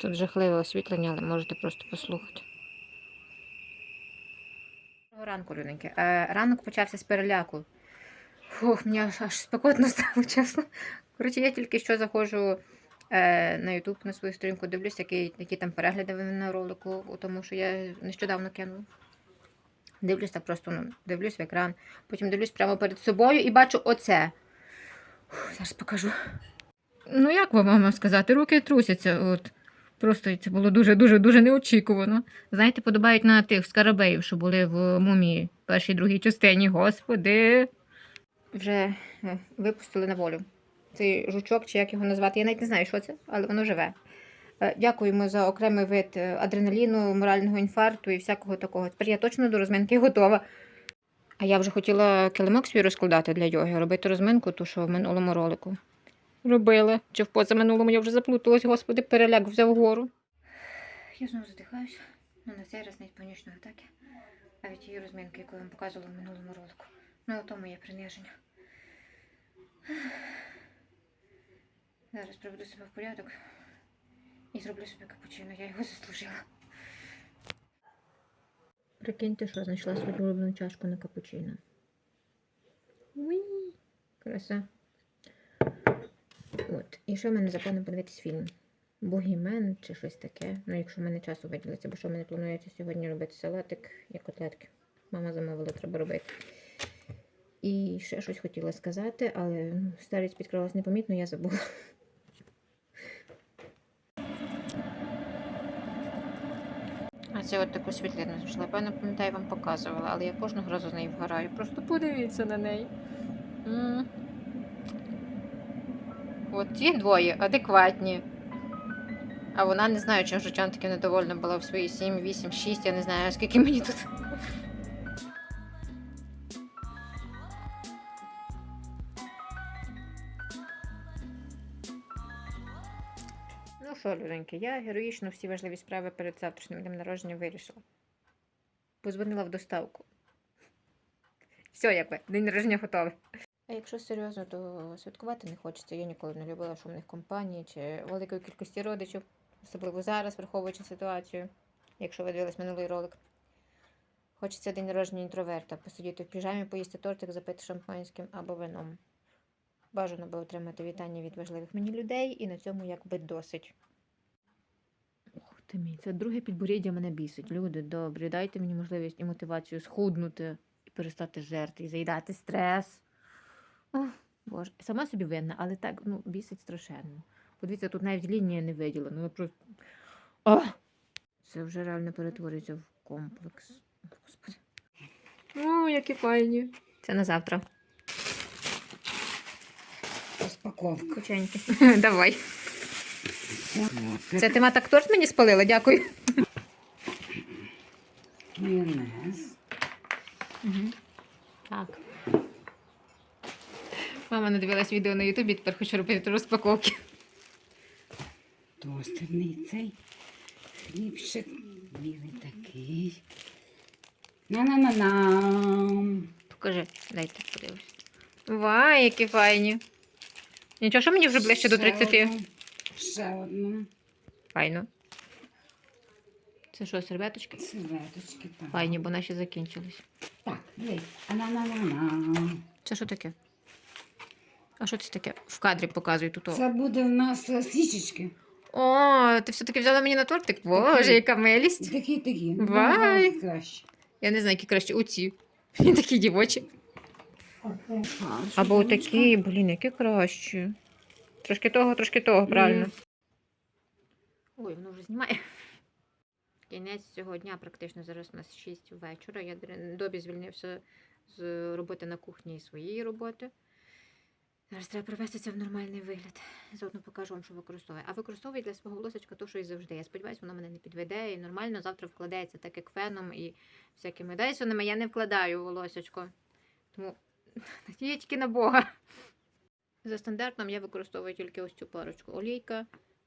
Тут жахливе освітлення, але можете просто послухати. Ранку, люденьки. Е, ранок почався з переляку. Фух, мені аж, спекотно стало, чесно. Коротше, я тільки що заходжу е, на YouTube на свою сторінку, дивлюсь, які, які там перегляди на ролику, тому що я нещодавно кинула. Дивлюсь так просто, ну, дивлюсь в екран, потім дивлюсь прямо перед собою і бачу оце. Фух, зараз покажу. Ну, як вам сказати, руки трусяться. От. Просто це було дуже-дуже дуже неочікувано. Знаєте, подобають на тих скарабеїв, що були в мумії першій другій частині. Господи. Вже е, випустили на волю. Цей жучок, чи як його назвати, я навіть не знаю, що це, але воно живе. Е, Дякуємо за окремий вид е, адреналіну, морального інфаркту і всякого такого. Тепер я точно до розминки готова. А я вже хотіла килимок свій розкладати для йоги, робити розминку, ту, що в минулому ролику. Робила. Чи в позаминулому я вже заплуталась, господи, переляк взяв гору. Я знову задихаюся, ну на цей раз не від панічної атаки, а від тієї розминки, яку я вам показувала в минулому ролику. Ну, ото моє приниження. Зараз приведу себе в порядок і зроблю собі капучино, я його заслужила. Прикиньте, що знайшла свою улюблену чашку на капучино. Уі, краса. От. І ще в мене заплану подивитись фільм. Богімен чи щось таке. Ну, якщо в мене часу виділиться, бо що в мене планується сьогодні робити салатик і котлетки. Мама замовила, треба робити. І ще щось хотіла сказати, але ну, старість підкралась непомітно, я забула. А це от таку світлину знайшла. Певно, пам'ятаю, вам показувала, але я кожного разу з нею вгораю. Просто подивіться на неї. М. От ті двоє адекватні. А вона не знаю, чим життям таки недовольна була в свої 7, 8, 6, я не знаю, скільки мені тут. Ну що, люденьки, я героїчно всі важливі справи перед завтрашнім днем народження вирішила. Позвонила в доставку. Все, якби, день народження готовий. А якщо серйозно, то святкувати не хочеться. Я ніколи не любила шумних компаній чи великої кількості родичів, особливо зараз, враховуючи ситуацію, якщо ви дивились минулий ролик. Хочеться день народження інтроверта, посидіти в піжамі, поїсти тортик, запити шампанським або вином. Бажано би отримати вітання від важливих мені людей, і на цьому якби досить. Ох ти мій, це друге підборіддя мене бісить. Люди добрі, дайте мені можливість і мотивацію схуднути і перестати жерти, і заїдати стрес. Ох, Боже, сама собі винна, але так ну, бісить страшенно. Подивіться, тут навіть лінія не виділена. Ну просто. О! Це вже реально перетворюється в комплекс. Господи. О, які файні. Це на завтра. Розпаковка. Кученьки. Давай. Це ти так торт мені спалила, дякую. Майонез. Угу. Так. Мама надивилась відео на Ютубі, тепер хочу робити розпаковки. Тостерний цей хлібчик. Білий такий. На-на-на-на. Покажи, дайте подивлюсь. Вай, які файні. Нічого, що мені вже ближче до 30. одну. Ще одну. Файно. Це що, серветочки? Серветочки. Так. Файні, бо наші закінчились. Так, дивись. А-на-на-на-на. Це що таке? А що це таке? В кадрі показують тут. Це буде в нас е, свічечки. О, ти все-таки взяла мені на тортик? Боже, яка милість. Такі такі. Вай. Краще. Я не знаю, які краще оці. Вони такі дівочі. Або шоколадочка. такі, блін, які краще. Трошки того, трошки того, правильно. Ой, воно вже знімає. Кінець цього дня практично зараз у нас 6 вечора. Я добі звільнився з роботи на кухні і своєї роботи. Зараз треба привести це в нормальний вигляд. Заодно покажу вам, що використовую. А використовую для свого волосечка то, що і завжди. Я сподіваюся, воно мене не підведе і нормально завтра вкладається, так як феном і всякими дайсонами я не вкладаю волосечко. Тому надія тільки на Бога. За стандартом я використовую тільки ось цю парочку. Олійка,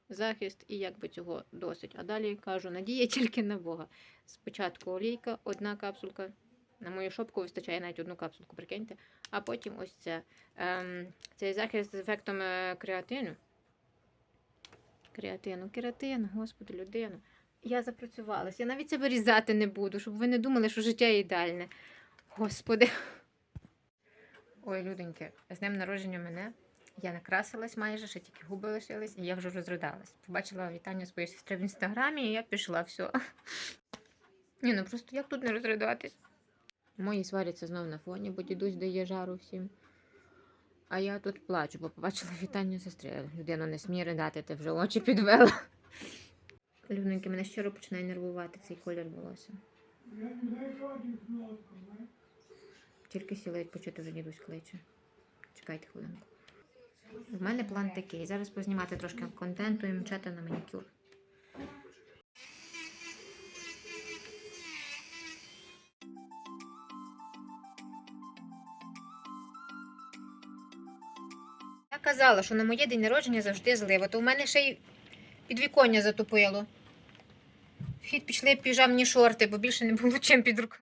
захист і якби цього досить. А далі кажу, надія тільки на Бога. Спочатку олійка, одна капсулка. На мою шопку вистачає навіть одну капсулку, прикиньте. А потім ось це. Ем, цей захист з ефектом е, креатину. Креатину, кератин, господи, людину. Я запрацювалася. Я навіть це вирізати не буду, щоб ви не думали, що життя ідеальне. Господи. Ой, люденьки, з днем народження мене. Я накрасилась майже, ще тільки губи лишились, і я вже розридалась. Побачила вітання своєї сестри в інстаграмі, і я пішла, все. Ні, ну просто як тут не розридатись? Мої сваряться знов на фоні, бо дідусь дає жару всім. А я тут плачу, бо побачила вітання сестри. Людину не сміє ридати, ти вже очі підвела. Людненьки, мене щиро починає нервувати цей колір волосся. Тільки сіла відпочити вже дідусь кличе. Чекайте хвилинку. В мене план такий. Зараз познімати трошки контенту і мчати на манікюр. Казала, що на моє день народження завжди злива, то в мене ще й підвіконня затопило. В хід пішли піжамні шорти, бо більше не було чим під рукою.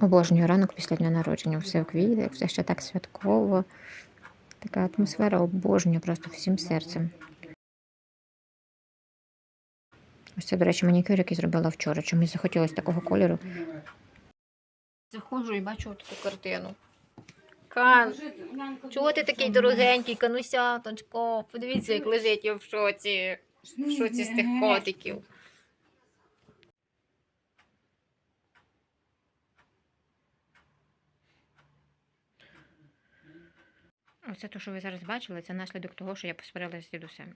Обожнюю ранок після дня народження. Все в квітах, все ще так святково. Така атмосфера обожнюю просто всім серцем. Ось це, до речі, манікюр, який зробила вчора. Чомусь захотілося такого кольору. Заходжу і бачу таку картину. Кан, чого ти такий дорогенький, канусяточко? Подивіться, як лежить я в шоці. В шоці з тих котиків. Оце те, що ви зараз бачили, це наслідок того, що я посварилася з дідусем.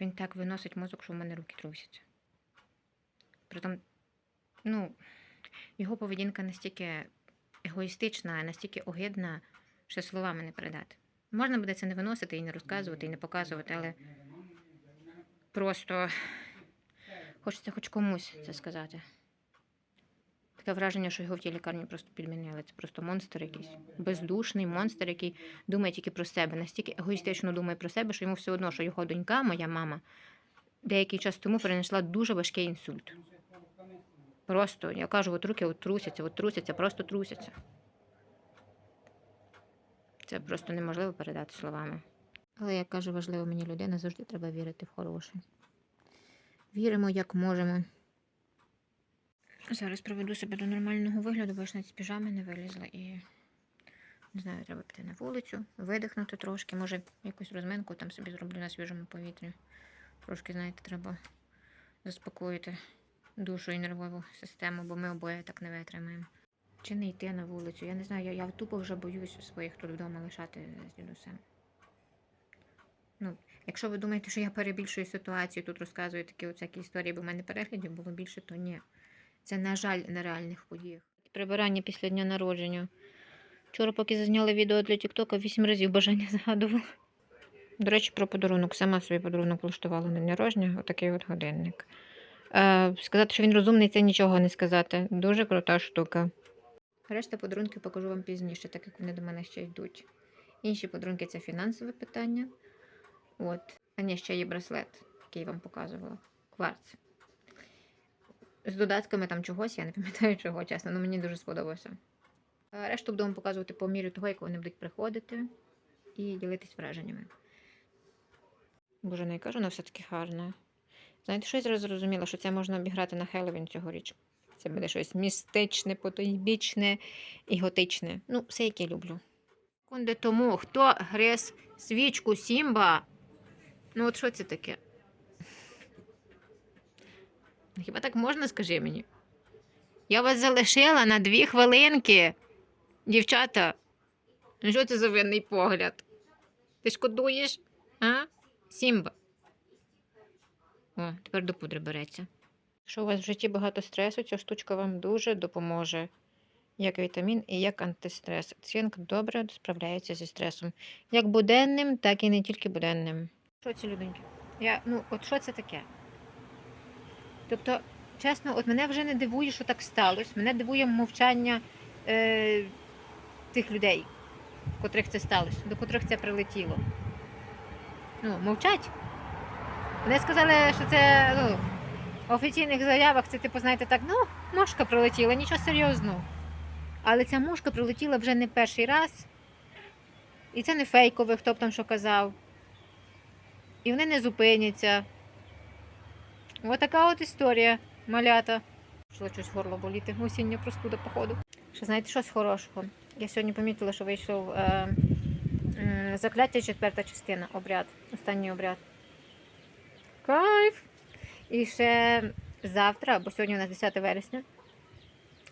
Він так виносить мозок, що в мене руки трусяться. Притом, ну, його поведінка настільки егоїстична, настільки огидна, що словами не передати. Можна буде це не виносити і не розказувати, і не показувати, але просто хочеться хоч комусь це сказати. Таке враження, що його в тій лікарні просто підмінили. Це просто монстр якийсь. Бездушний монстр, який думає тільки про себе. Настільки егоїстично думає про себе, що йому все одно, що його донька, моя мама, деякий час тому перенесла дуже важкий інсульт. Просто, я кажу, от руки от трусяться, от трусяться, просто трусяться. Це просто неможливо передати словами. Але, як каже важлива мені людина, завжди треба вірити в хороше. Віримо, як можемо. Зараз приведу себе до нормального вигляду, бо ж навіть з піжами не вилізла і не знаю, треба піти на вулицю, видихнути трошки, може якусь розминку там собі зроблю на свіжому повітрі. Трошки, знаєте, треба заспокоїти душу і нервову систему, бо ми обоє так не витримаємо. Чи не йти на вулицю? Я не знаю, я, я тупо вже боюсь своїх тут вдома лишати з дідусем. Ну, якщо ви думаєте, що я перебільшую ситуацію, тут розказую такі всякі історії, бо в мене переглядів було більше, то ні. Це, на жаль, на реальних подіях. Прибирання після дня народження. Вчора, поки зазняли відео для Тіктока, вісім разів бажання згадувала. До речі, про подарунок. Сама свій подарунок влаштувала на день народження, отакий от годинник. Е, сказати, що він розумний, це нічого не сказати. Дуже крута штука. Решта подарунків покажу вам пізніше, так як вони до мене ще йдуть. Інші подарунки це фінансове питання. От. А ні, ще є браслет, який я вам показувала. Кварц. З додатками там чогось, я не пам'ятаю чого, чесно, але мені дуже сподобався. Решту буду вам показувати по мірі того, як вони будуть приходити і ділитись враженнями. Боже, не кажу, вона все-таки гарна. Знаєте, що я зрозуміла, що це можна обіграти на Хеллоуін цьогоріч. Це буде щось містичне, потойбічне і готичне. Ну, все, яке люблю. Секунди тому, хто гриз свічку Сімба? Ну, от що це таке? Хіба так можна, скажи мені? Я вас залишила на дві хвилинки. Дівчата, ну що це за винний погляд? Ти шкодуєш? А? Сімба. О, тепер до пудри береться. Якщо у вас в житті багато стресу, ця штучка вам дуже допоможе. Як вітамін і як антистрес. Цинк добре справляється зі стресом. Як буденним, так і не тільки буденним. Що ці люденьки? Я, ну, от що це таке? Тобто, чесно, от мене вже не дивує, що так сталося. Мене дивує мовчання е, тих людей, котрих це сталося, до котрих це прилетіло. Ну, мовчать. Вони сказали, що це ну, в офіційних заявах це, типу, знаєте, так, ну, мошка прилетіла, нічого серйозного. Але ця мушка прилетіла вже не перший раз. І це не фейкове, хто б там що казав. І вони не зупиняться. Отака от історія, малята. Почало щось горло боліти, осіння простуда, походу. Що знаєте, щось хорошого? Я сьогодні помітила, що вийшов е, м, закляття четверта частина, обряд, останній обряд. Кайф! І ще завтра, бо сьогодні у нас 10 вересня.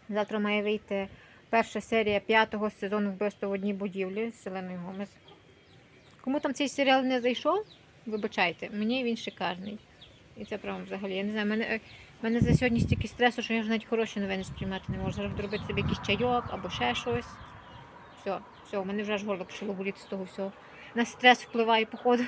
Завтра має вийти перша серія п'ятого сезону вбивства в одній будівлі з Селеною Гомес. Кому там цей серіал не зайшов, вибачайте, мені він шикарний. І це прямо взагалі. Я не знаю, мене, мене за сьогодні стільки стресу, що я вже навіть хороші новини сприймати не можу. Зараз робити собі якийсь чайок або ще щось. Все, все, у мене вже аж горло почало боліти з того всього. На стрес впливає, походу.